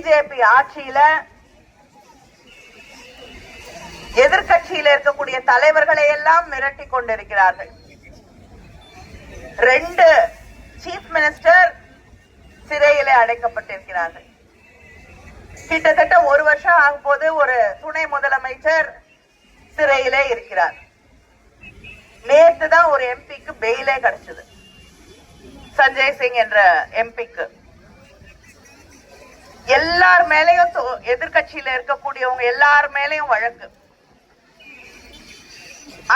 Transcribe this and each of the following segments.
BJP ஆட்சியில எதிர்கட்சியில இருக்கக்கூடிய தலைவர்களை எல்லாம் மிரட்டி கொண்டிருக்கிறார்கள். ரெண்டு சீஃப் மினிஸ்டர் சிறையிலே அடைக்கப்பட்டிருக்கிறார்கள். கிட்டத்தட்ட ஒரு வருஷம் ஆகும் போது ஒரு துணை முதலமைச்சர் சிறையிலே இருக்கிறார். நேற்று தான் ஒரு எம்பிக்கு பெயிலே கிடைச்சது. சஞ்சய் சிங் என்ற எம்பிக்கு எல்லார் மேலையும் எதிர்கட்சியில இருக்கக்கூடியவங்க எல்லார் மேலையும் வழக்கு.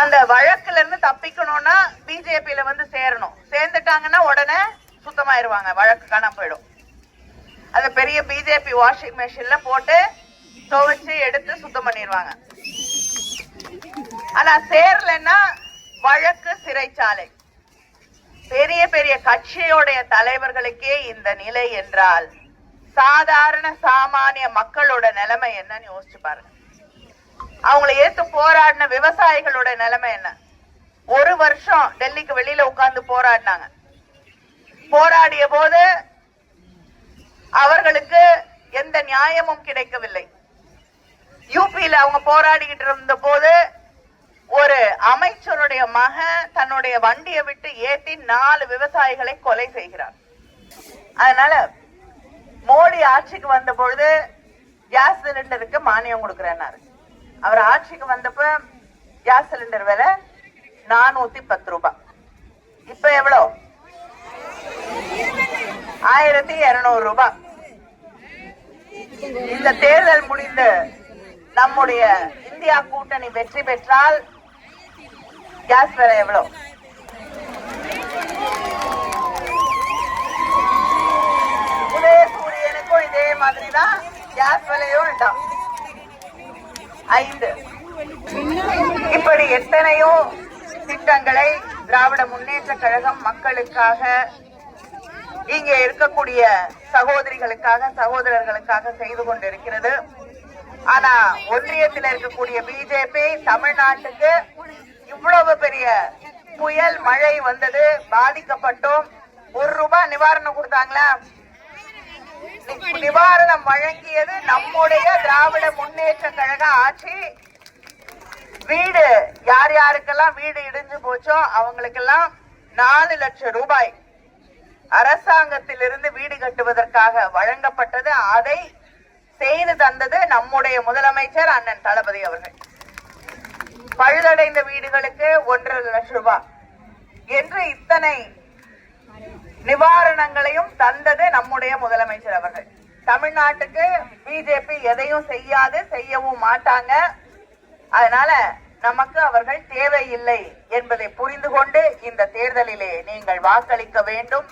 அந்த வழக்குல இருந்து தப்பிக்கணும்னா பிஜேபியில வந்து சேரணும். சேர்ந்துட்டாங்கன்னா உடனே சுத்தமாயிருவாங்க வழக்கு காணாம போயிடும். அது பெரிய பிஜேபி வாஷிங் மெஷின்ல போட்டு துவைச்சு எடுத்து சுத்தம் பண்ணிடுவாங்க ஆனா சேரலன்னா வழக்கு சிறைச்சாலை. பெரிய பெரிய கட்சியோடைய தலைவர்களுக்கே இந்த நிலை என்றால் சாதாரண சாமானிய மக்களோட நிலைமை என்னன்னு யோசிச்சு பாருங்க. அவங்களை ஏத்து போராடின விவசாயிகளோட நிலைமை என்ன? ஒரு வருஷம் டெல்லிக்கு வெளியில உட்கார்ந்து போராடினாங்க. போராடிய போது அவர்களுக்கு எந்த நியாயமும் கிடைக்கவில்லை. யூபியில அவங்க போராடிக்கிட்டு இருந்த போது ஒரு அமைச்சருடைய மகன் தன்னுடைய வண்டியை விட்டு ஏத்தி நாலு விவசாயிகளை கொலை செய்கிறார். அதனால மோடி ஆட்சிக்கு வந்த பொழுது கேஸ் சிலிண்டருக்கு மானியம் கொடுக்குறேன்னாரு. அவர் ஆட்சிக்கு வந்தப்ப கேஸ் சிலிண்டர் விலை நானூத்தி பத்து ரூபாய் இப்ப எவ்வளோ? ஆயிரத்தி இருநூறு ரூபாய் இந்த தேர்தல் முடிந்து நம்முடைய இந்தியா கூட்டணி வெற்றி பெற்றால் கேஸ் விலை எவ்வளவு வேண்டாம். ஐந்து. இப்படி எத்தனையோ திட்டங்களை திராவிட முன்னேற்ற கழகம் மக்களுக்காக இங்கே இருக்கக்கூடிய சகோதரிகளுக்காக சகோதரர்களுக்காக செய்து கொண்டிருக்கிறது. ஆனா ஒன்றியத்தில் இருக்கக்கூடிய பிஜேபி தமிழ்நாட்டுக்கு இவ்வளவு பெரிய புயல் மழை வந்தது பாதிக்கப்பட்டோம். ஒரு ரூபாய் நிவாரணம் கொடுத்தாங்களா? நிவாரணம் வழங்கியது நம்முடைய திராவிட முன்னேற்ற கழக ஆட்சி. வீடு யார் யாருக்கெல்லாம் வீடு இடிஞ்சு போச்சோ அவங்களுக்கெல்லாம் நாலு லட்சம் ரூபாய் அரசாங்கத்திலிருந்து வீடு கட்டுவதற்காக வழங்கப்பட்டது. அதை செய்து தந்தது நம்முடைய முதலமைச்சர் அண்ணன் தளபதி அவர்கள். பழுதடைந்த வீடுகளுக்கு ஒன்றரை லட்சம் ரூபாய் என்று இத்தனை நிவாரணங்களையும் தந்தது நம்முடைய முதலமைச்சர் தமிழ்நாட்டுக்கு பிஜேபி எதையும் செய்யாது செய்யவும் மாட்டாங்க. அதனால நமக்கு அவர்கள் தேவையில்லை என்பதை புரிந்து கொண்டு இந்த தேர்தலிலே நீங்கள் வாக்களிக்க வேண்டும்.